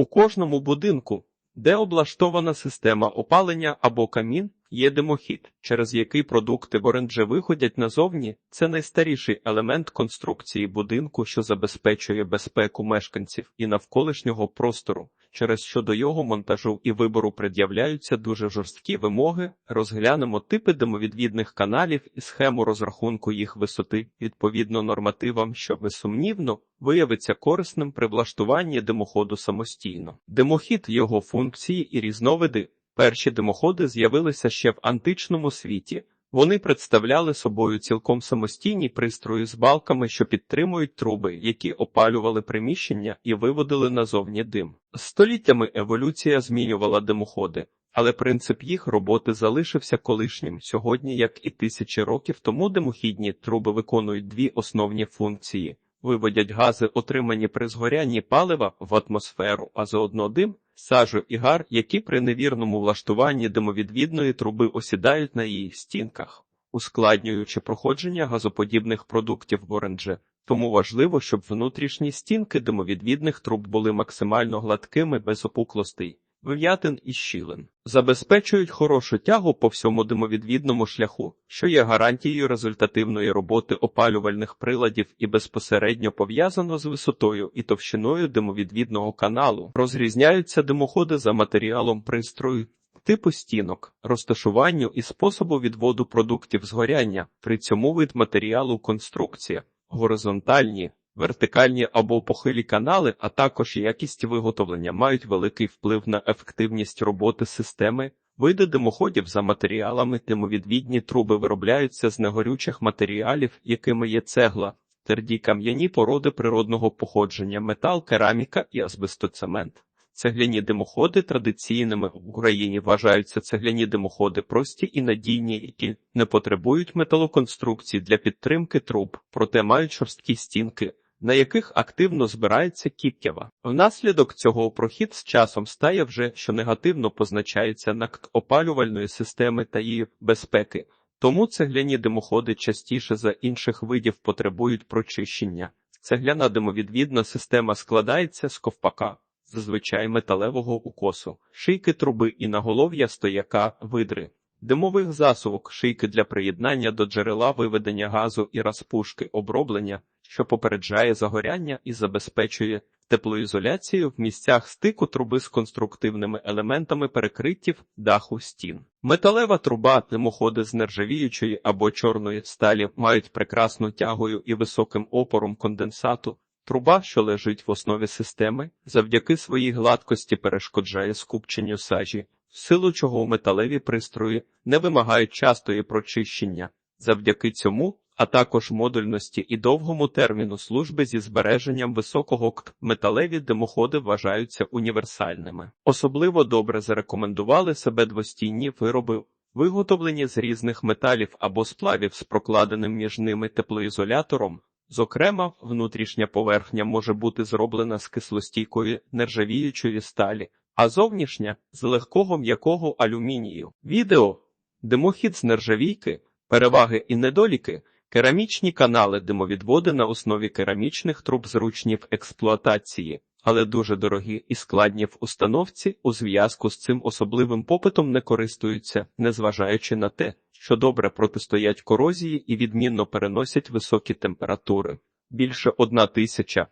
У кожному будинку, де облаштована система опалення або камін, є димохід, через який продукти в орендже виходять назовні. Це найстаріший елемент конструкції будинку, що забезпечує безпеку мешканців і навколишнього простору, через що до його монтажу і вибору пред'являються дуже жорсткі вимоги. Розглянемо типи димовідвідних каналів і схему розрахунку їх висоти відповідно нормативам, що безсумнівно виявиться корисним при влаштуванні димоходу самостійно. Димохід, його функції і різновиди. Перші димоходи з'явилися ще в античному світі. Вони представляли собою цілком самостійні пристрої з балками, що підтримують труби, які опалювали приміщення і виводили назовні дим. Століттями еволюція змінювала димоходи, але принцип їх роботи залишився колишнім. Сьогодні, як і тисячі років тому, димохідні труби виконують дві основні функції: виводять гази, отримані при згорянні палива в атмосферу, а заодно дим, сажу і гар, які при невірному влаштуванні димовідвідної труби осідають на її стінках, ускладнюючи проходження газоподібних продуктів в оранже. Тому важливо, щоб внутрішні стінки димовідвідних труб були максимально гладкими без опуклостей, вм'ятин і щілин, забезпечують хорошу тягу по всьому димовідвідному шляху, що є гарантією результативної роботи опалювальних приладів і безпосередньо пов'язано з висотою і товщиною димовідвідного каналу. Розрізняються димоходи за матеріалом пристрою. Типу стінок, розташуванню і способу відводу продуктів згоряння, при цьому вид матеріалу конструкція, горизонтальні, вертикальні або похилі канали, а також якість виготовлення мають великий вплив на ефективність роботи системи. Види димоходів за матеріалами димовідвідні труби виробляються з негорючих матеріалів, якими є цегла, тверді кам'яні породи природного походження, метал, кераміка і азбестоцемент. Цегляні димоходи традиційними в Україні вважаються цегляні димоходи прості і надійні, які не потребують металоконструкцій для підтримки труб, проте мають шорсткі стінки, на яких активно збирається кіптєва. Внаслідок цього прохід з часом стає вже, що негативно позначається на опалювальної системи та її безпеки. Тому цегляні димоходи частіше за інших видів потребують прочищення. Цегляна димовідвідна система складається з ковпака зазвичай металевого укосу, шийки труби і наголов'я стояка видри, димових засувок, шийки для приєднання до джерела виведення газу і розпушки оброблення, що попереджає загоряння і забезпечує теплоізоляцію в місцях стику труби з конструктивними елементами перекриттів даху стін. Металева труба, димоходи з нержавіючої або чорної сталі мають прекрасну тягою і високим опором конденсату. Труба, що лежить в основі системи, завдяки своїй гладкості перешкоджає скупченню сажі, в силу чого металеві пристрої не вимагають частої прочищення. Завдяки цьому, а також модульності і довгому терміну служби зі збереженням високого кт металеві димоходи вважаються універсальними. Особливо добре зарекомендували себе двостійні вироби, виготовлені з різних металів або сплавів з прокладеним між ними теплоізолятором. Зокрема, внутрішня поверхня може бути зроблена з кислостійкої нержавіючої сталі, а зовнішня з легкого м'якого алюмінію. Відео димохід з нержавійки, переваги і недоліки, керамічні канали димовідводи на основі керамічних труб зручні в експлуатації, але дуже дорогі і складні в установці у зв'язку з цим особливим попитом не користуються, незважаючи на те, що добре протистоять корозії і відмінно переносять високі температури. Більше одна тисяча,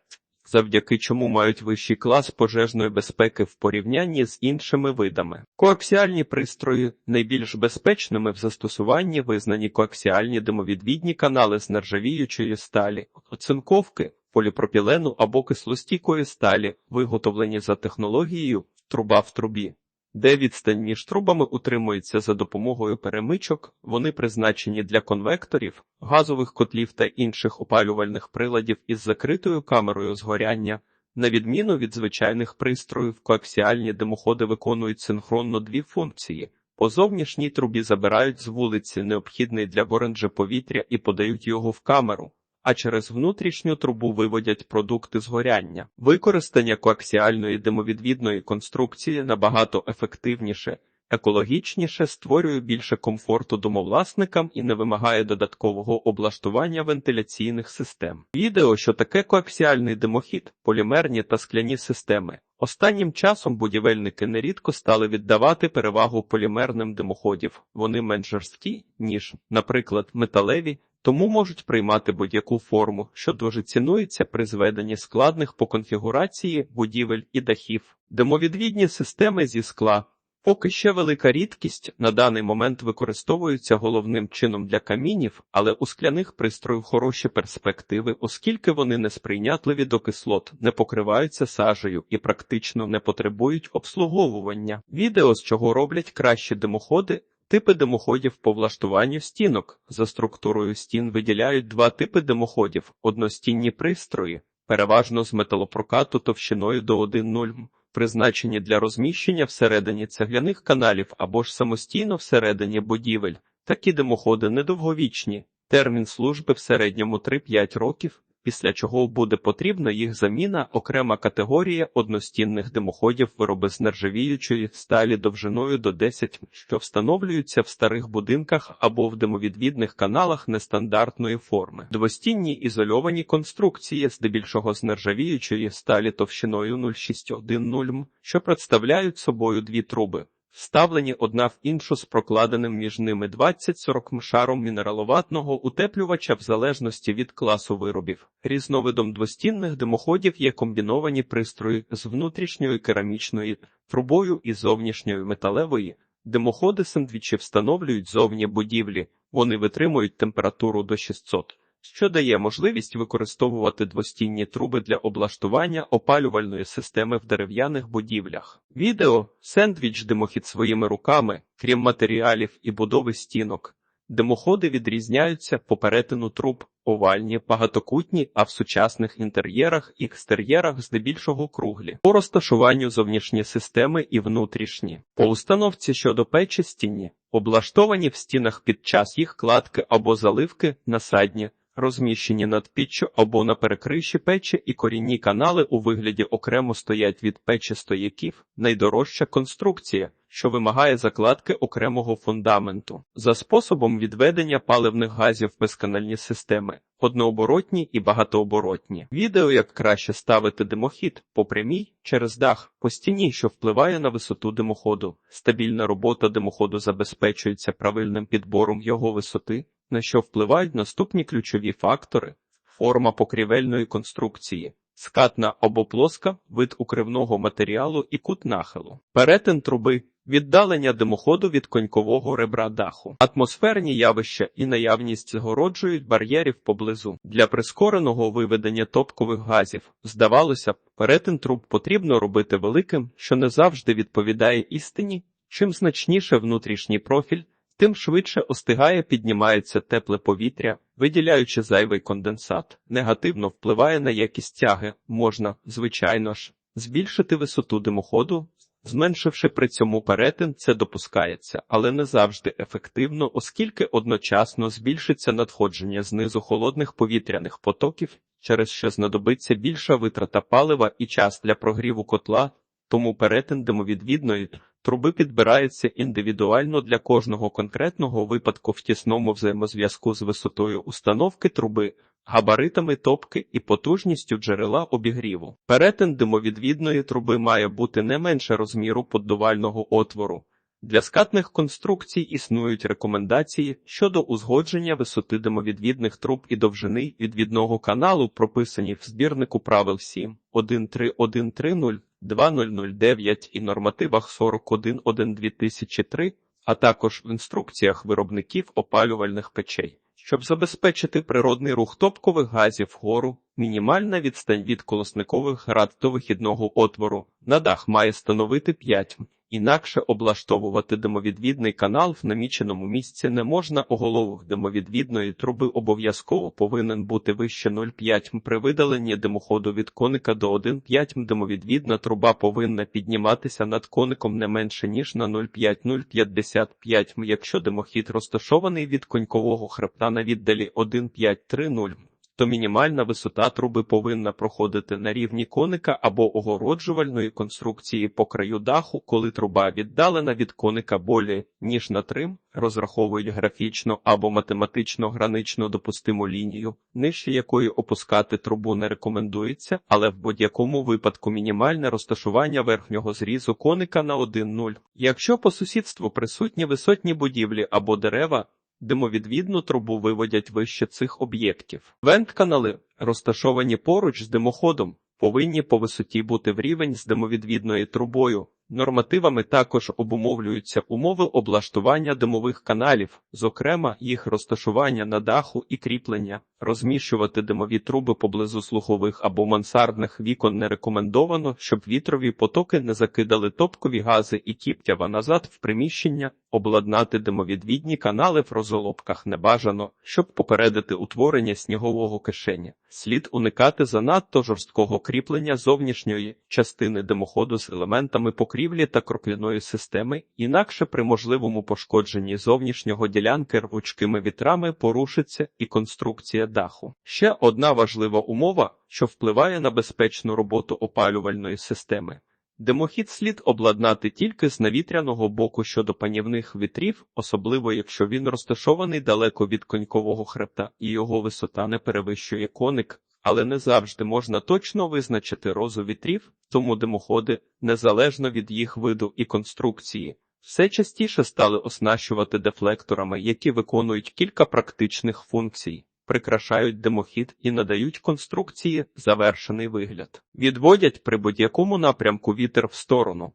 завдяки чому мають вищий клас пожежної безпеки в порівнянні з іншими видами. Коаксіальні пристрої найбільш безпечними в застосуванні визнані коаксіальні димовідвідні канали з нержавіючої сталі, оцинковки, поліпропілену або кислостійкої сталі, виготовлені за технологією труба в трубі. Де відстань між трубами утримується за допомогою перемичок, вони призначені для конвекторів, газових котлів та інших опалювальних приладів із закритою камерою згоряння. На відміну від звичайних пристроїв, коаксіальні димоходи виконують синхронно дві функції. По зовнішній трубі забирають з вулиці необхідний для оранжа повітря і подають його в камеру, а через внутрішню трубу виводять продукти згоряння. Використання коаксіальної димовідвідної конструкції набагато ефективніше, екологічніше, створює більше комфорту домовласникам і не вимагає додаткового облаштування вентиляційних систем. Відео, що таке коаксіальний димохід, полімерні та скляні системи. Останнім часом будівельники нерідко стали віддавати перевагу полімерним димоходів. Вони менш жорсткі, ніж, наприклад, металеві, тому можуть приймати будь-яку форму, що дуже цінується при зведенні складних по конфігурації будівель і дахів. Димовідвідні системи зі скла Поки ще велика рідкість на даний момент використовуються головним чином для камінів, але у скляних пристроїв хороші перспективи, оскільки вони не сприйнятливі до кислот, не покриваються сажею і практично не потребують обслуговування. Відео з чого роблять кращі димоходи. Типи димоходів по влаштуванню стінок за структурою стін виділяють два типи димоходів: одностінні пристрої, переважно з металопрокату товщиною до 1,0 м, призначені для розміщення всередині цегляних каналів або ж самостійно всередині будівель. Такі димоходи недовговічні. Термін служби в середньому 3-5 років, після чого буде потрібна їх заміна окрема категорія одностінних димоходів вироби з нержавіючої сталі довжиною до 10, що встановлюються в старих будинках або в димовідвідних каналах нестандартної форми. Двостінні ізольовані конструкції, здебільшого з нержавіючої сталі товщиною 0,610 м, що представляють собою дві труби. Вставлені одна в іншу з прокладеним між ними 20-40 шаром мінераловатного утеплювача в залежності від класу виробів. Різновидом двостінних димоходів є комбіновані пристрої з внутрішньою керамічною трубою і зовнішньою металевої. Димоходи сендвічі встановлюють зовні будівлі, вони витримують температуру до 600 що дає можливість використовувати двостінні труби для облаштування опалювальної системи в дерев'яних будівлях. Відео сендвіч димохід своїми руками, крім матеріалів і будови стінок. Димоходи відрізняються по перетину труб, овальні, багатокутні, а в сучасних інтер'єрах і екстер'єрах здебільшого круглі, по розташуванню зовнішні системи і внутрішні, по установці щодо печі стіні, облаштовані в стінах під час їх кладки або заливки насадні, розміщені над піччю або на перекриші печі і корінні канали у вигляді окремо стоять від печі стояків, найдорожча конструкція, що вимагає закладки окремого фундаменту, за способом відведення паливних газів в безканальні системи, однооборотні і багатооборотні. Відео як краще ставити димохід по прямій через дах по стіні, що впливає на висоту димоходу. Стабільна робота димоходу забезпечується правильним підбором його висоти на що впливають наступні ключові фактори: форма покрівельної конструкції, скатна або плоска, вид укривного матеріалу і кут нахилу, перетин труби. Віддалення димоходу від конькового ребра даху, атмосферні явища і наявність загороджують бар'єрів поблизу. Для прискореного виведення топкових газів, здавалося б, перетин труб потрібно робити великим, що не завжди відповідає істині. Чим значніше внутрішній профіль, тим швидше остигає, піднімається тепле повітря, виділяючи зайвий конденсат, негативно впливає на якість тяги, можна, звичайно ж, збільшити висоту димоходу, зменшивши при цьому перетин, це допускається, але не завжди ефективно, оскільки одночасно збільшиться надходження знизу холодних повітряних потоків, через що знадобиться більша витрата палива і час для прогріву котла, тому перетин димовідвідної Труби підбираються індивідуально для кожного конкретного випадку в тісному взаємозв'язку з висотою установки труби, габаритами топки і потужністю джерела обігріву. Перетин димовідвідної труби має бути не менше розміру поддувального отвору. Для скатних конструкцій існують рекомендації щодо узгодження висоти димовідвідних труб і довжини відвідного каналу, прописані в збірнику правил 7, 13130 2009 і нормативах 41.1.2003, а також в інструкціях виробників опалювальних печей. Щоб забезпечити природний рух топкових газів вгору, мінімальна відстань від колосникових град до вихідного отвору на дах має становити 5 Інакше облаштовувати димовідвідний канал в наміченому місці не можна. Оголовок димовідвідної труби обов'язково повинен бути вище 0,5 м. При видаленні димоходу від коника до 1,5 м димовідвідна труба повинна підніматися над коником не менше ніж на 0,5-0,55 м. Якщо димохід розташований від конькового хребта на віддалі 1,5-3,0 м. То мінімальна висота труби повинна проходити на рівні коника або огороджувальної конструкції по краю даху, коли труба віддалена від коника болі, ніж на трим, розраховують графічно або математично гранично допустиму лінію, нижче якої опускати трубу не рекомендується, але в будь-якому випадку мінімальне розташування верхнього зрізу коника на 1,0. Якщо по сусідству присутні висотні будівлі або дерева, Димовідвідну трубу виводять вище цих об'єктів. Вент-канали, розташовані поруч з димоходом, повинні по висоті бути в рівень з димовідвідною трубою. Нормативами також обумовлюються умови облаштування димових каналів, зокрема їх розташування на даху і кріплення. Розміщувати димові труби поблизу слухових або мансардних вікон не рекомендовано, щоб вітрові потоки не закидали топкові гази і кіптява назад в приміщення. Обладнати димовідвідні канали в розолобках не бажано, щоб попередити утворення снігового кишеня. Слід уникати занадто жорсткого кріплення зовнішньої частини димоходу з елементами покрівлі та крокляної системи, інакше при можливому пошкодженні зовнішнього ділянки рвучкими вітрами порушиться і конструкція даху. Ще одна важлива умова, що впливає на безпечну роботу опалювальної системи. Димохід слід обладнати тільки з навітряного боку щодо панівних вітрів, особливо якщо він розташований далеко від конькового хребта і його висота не перевищує коник, але не завжди можна точно визначити розу вітрів, тому димоходи, незалежно від їх виду і конструкції, все частіше стали оснащувати дефлекторами, які виконують кілька практичних функцій прикрашають димохід і надають конструкції завершений вигляд, відводять при будь-якому напрямку вітер в сторону.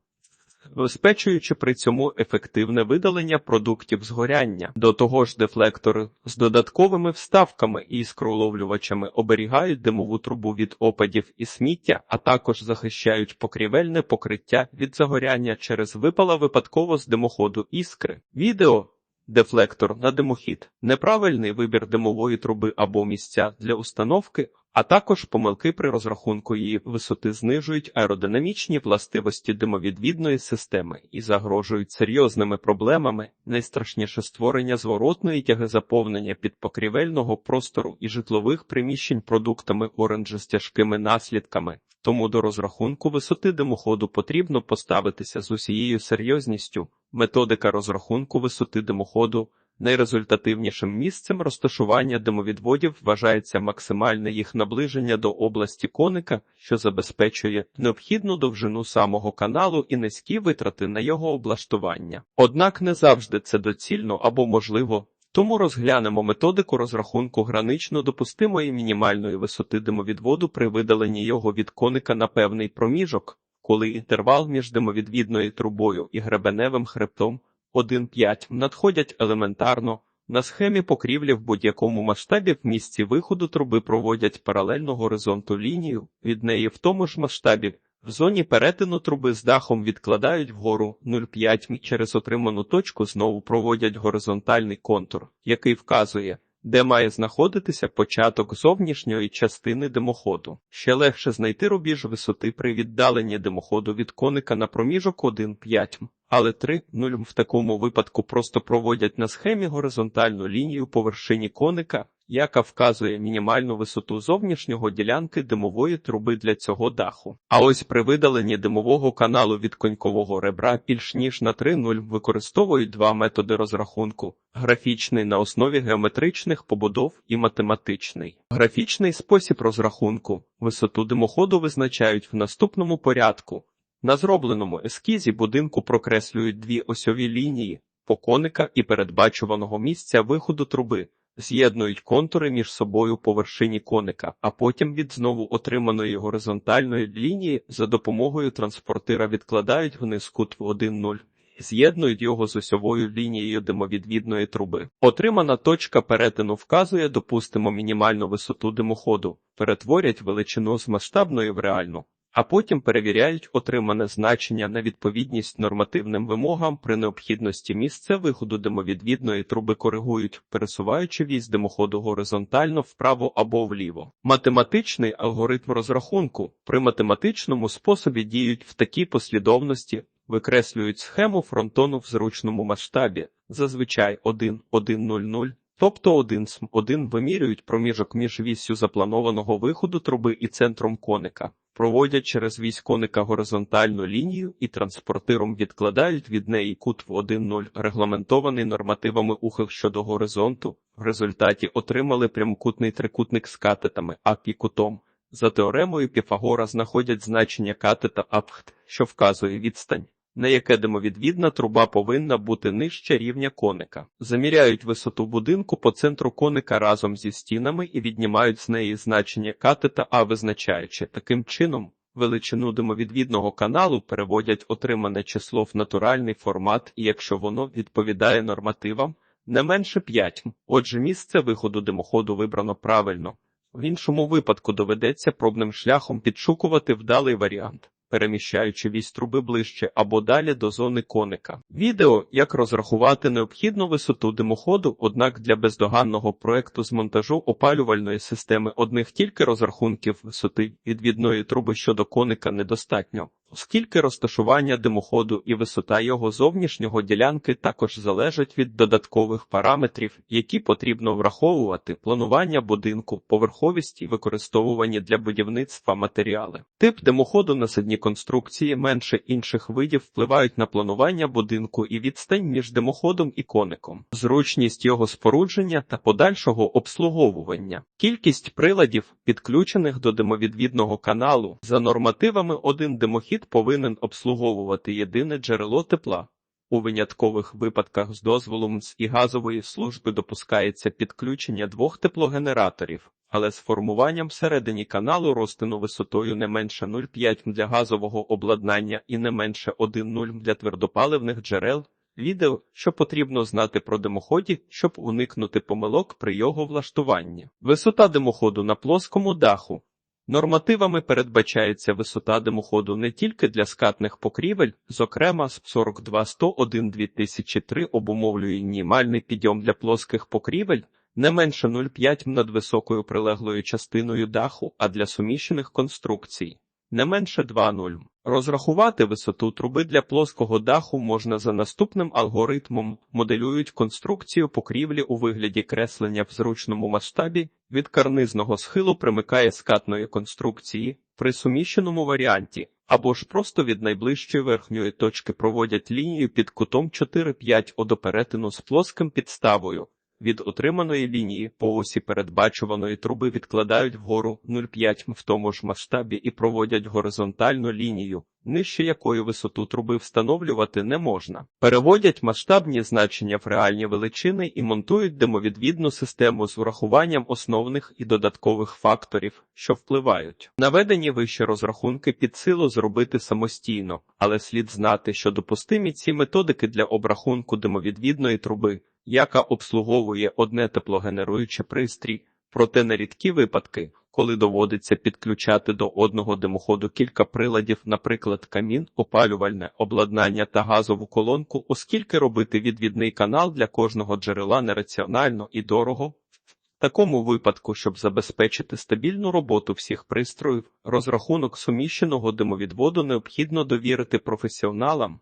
Забезпечуючи при цьому ефективне видалення продуктів згоряння, до того ж, дефлектори з додатковими вставками і іскроловлювачами оберігають димову трубу від опадів і сміття, а також захищають покрівельне покриття від загоряння через випала випадково з димоходу іскри. Відео дефлектор на димохід, неправильний вибір димової труби або місця для установки, а також помилки при розрахунку її висоти знижують аеродинамічні властивості димовідвідної системи і загрожують серйозними проблемами, найстрашніше створення зворотної тяги заповнення підпокрівельного простору і житлових приміщень продуктами оранжа з тяжкими наслідками. Тому до розрахунку висоти димоходу потрібно поставитися з усією серйозністю. Методика розрахунку висоти димоходу найрезультативнішим місцем розташування димовідводів вважається максимальне їх наближення до області коника, що забезпечує необхідну довжину самого каналу і низькі витрати на його облаштування. Однак не завжди це доцільно або можливо. Тому розглянемо методику розрахунку гранично допустимої мінімальної висоти димовідводу при видаленні його від коника на певний проміжок, коли інтервал між димовідвідною трубою і гребеневим хребтом 1,5 надходять елементарно. На схемі покрівлі в будь-якому масштабі в місці виходу труби проводять паралельно горизонту лінію, від неї в тому ж масштабі в зоні перетину труби з дахом відкладають вгору 0,5 через отриману точку знову проводять горизонтальний контур, який вказує, де має знаходитися початок зовнішньої частини димоходу. Ще легше знайти рубіж висоти при віддаленні димоходу від коника на проміжок 1,5 але 3,0 в такому випадку просто проводять на схемі горизонтальну лінію по вершині коника, яка вказує мінімальну висоту зовнішнього ділянки димової труби для цього даху. А ось при видаленні димового каналу від конькового ребра більш ніж на 3,0 використовують два методи розрахунку: графічний на основі геометричних побудов і математичний. Графічний спосіб розрахунку висоту димоходу визначають в наступному порядку. На зробленому ескізі будинку прокреслюють дві осьові лінії по коника і передбачуваного місця виходу труби, з'єднують контури між собою по вершині коника, а потім від знову отриманої горизонтальної лінії за допомогою транспортира відкладають вниз кут в 1,0. З'єднують його з осьовою лінією димовідвідної труби. Отримана точка перетину вказує, допустимо, мінімальну висоту димоходу, перетворять величину з масштабної в реальну а потім перевіряють отримане значення на відповідність нормативним вимогам при необхідності місце виходу димовідвідної труби коригують, пересуваючи вісь димоходу горизонтально вправо або вліво. Математичний алгоритм розрахунку при математичному способі діють в такій послідовності. Викреслюють схему фронтону в зручному масштабі, зазвичай 1, 1, 0, 0, Тобто один см один вимірюють проміжок між віссю запланованого виходу труби і центром коника, проводять через вісь коника горизонтальну лінію і транспортиром відкладають від неї кут в 1,0, регламентований нормативами ухил щодо горизонту. В результаті отримали прямокутний трикутник з катетами А і кутом. За теоремою Піфагора знаходять значення катета апхт, що вказує відстань, на яке димовідвідна труба повинна бути нижче рівня коника. Заміряють висоту будинку по центру коника разом зі стінами і віднімають з неї значення катета А, визначаючи таким чином. Величину димовідвідного каналу переводять отримане число в натуральний формат, і якщо воно відповідає нормативам, не менше 5. Отже, місце виходу димоходу вибрано правильно. В іншому випадку доведеться пробним шляхом підшукувати вдалий варіант, переміщаючи вісь труби ближче або далі до зони коника. Відео, як розрахувати необхідну висоту димоходу, однак для бездоганного проекту з монтажу опалювальної системи одних тільки розрахунків висоти відвідної труби щодо коника недостатньо. Оскільки розташування димоходу і висота його зовнішнього ділянки також залежать від додаткових параметрів, які потрібно враховувати планування будинку, поверховість і використовувані для будівництва матеріали. Тип димоходу на сидні конструкції менше інших видів впливають на планування будинку і відстань між димоходом і коником, зручність його спорудження та подальшого обслуговування, кількість приладів, підключених до димовідвідного каналу, за нормативами один димохід повинен обслуговувати єдине джерело тепла. У виняткових випадках з дозволу МС і газової служби допускається підключення двох теплогенераторів, але з формуванням всередині каналу розтину висотою не менше 0,5 для газового обладнання і не менше 1,0 для твердопаливних джерел. Відео, що потрібно знати про димоході, щоб уникнути помилок при його влаштуванні. Висота димоходу на плоскому даху. Нормативами передбачається висота димоходу не тільки для скатних покрівель, зокрема з 42.101.2003 обумовлює мінімальний підйом для плоских покрівель не менше 0,5 над високою прилеглою частиною даху, а для суміщених конструкцій не менше 2,0. Розрахувати висоту труби для плоского даху можна за наступним алгоритмом. Моделюють конструкцію покрівлі у вигляді креслення в зручному масштабі, від карнизного схилу примикає скатної конструкції при суміщеному варіанті, або ж просто від найближчої верхньої точки проводять лінію під кутом 4-5 до перетину з плоским підставою. Від отриманої лінії по осі передбачуваної труби відкладають вгору 0,5 в тому ж масштабі і проводять горизонтальну лінію, нижче якої висоту труби встановлювати не можна. Переводять масштабні значення в реальні величини і монтують димовідвідну систему з урахуванням основних і додаткових факторів, що впливають. Наведені вище розрахунки під силу зробити самостійно, але слід знати, що допустимі ці методики для обрахунку димовідвідної труби яка обслуговує одне теплогенеруюче пристрій, проте на рідкі випадки, коли доводиться підключати до одного димоходу кілька приладів, наприклад, камін, опалювальне обладнання та газову колонку, оскільки робити відвідний канал для кожного джерела нераціонально і дорого. В такому випадку, щоб забезпечити стабільну роботу всіх пристроїв, розрахунок суміщеного димовідводу необхідно довірити професіоналам,